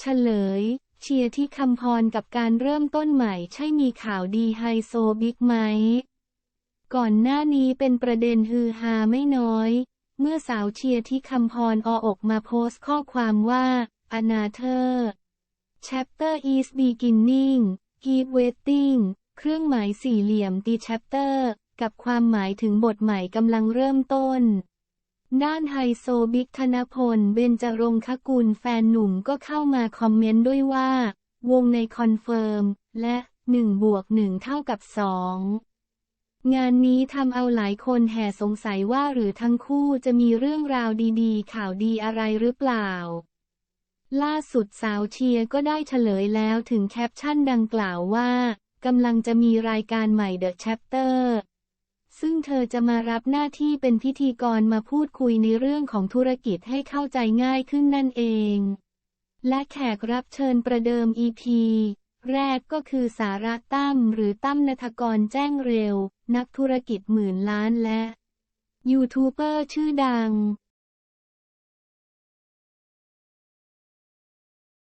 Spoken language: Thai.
เฉลย เชียร์ที่คำพรกับการเริ่มต้นใหม่ใช่มีข่าวดีไฮโซบิ๊กไหม ก่อนหน้านี้เป็นประเด็นฮือฮาไม่น้อย เมื่อสาวเชียร์ที่คำพรออกมาโพสต์ข้อความว่า อนาเธอร์ chapter is beginning keep waiting เครื่องหมายสี่เหลี่ยมตี chapter กับความหมายถึงบทใหม่กำลังเริ่มต้น ด้านไฮโซบิ๊กธนพล เบญจรงคกุลแฟนหนุ่มก็เข้ามาคอมเมนต์ด้วยว่า วงในคอนเฟิร์ม และ1บวก1เท่ากับ 2 งานนี้ทำเอาหลายคนแห่สงสัยว่าหรือทั้งคู่จะมีเรื่องราวดีๆ ข่าวดีอะไรหรือเปล่า ล่าสุดสาวเชียร์ก็ได้เฉลยแล้วถึงแคปชั่นดังกล่าวว่ากำลังจะมีรายการใหม่ The Chapter ซึ่ง เธอจะมารับหน้าที่เป็นพิธีกรมาพูดคุยในเรื่องของธุรกิจให้เข้าใจง่ายขึ้นนั่นเอง และแขกรับเชิญประเดิม EP แรกก็คือสาระตั้มหรือตั้มนทกรแจ้งเร็ว นักธุรกิจหมื่นล้านและ ยูทูบเบอร์ชื่อดัง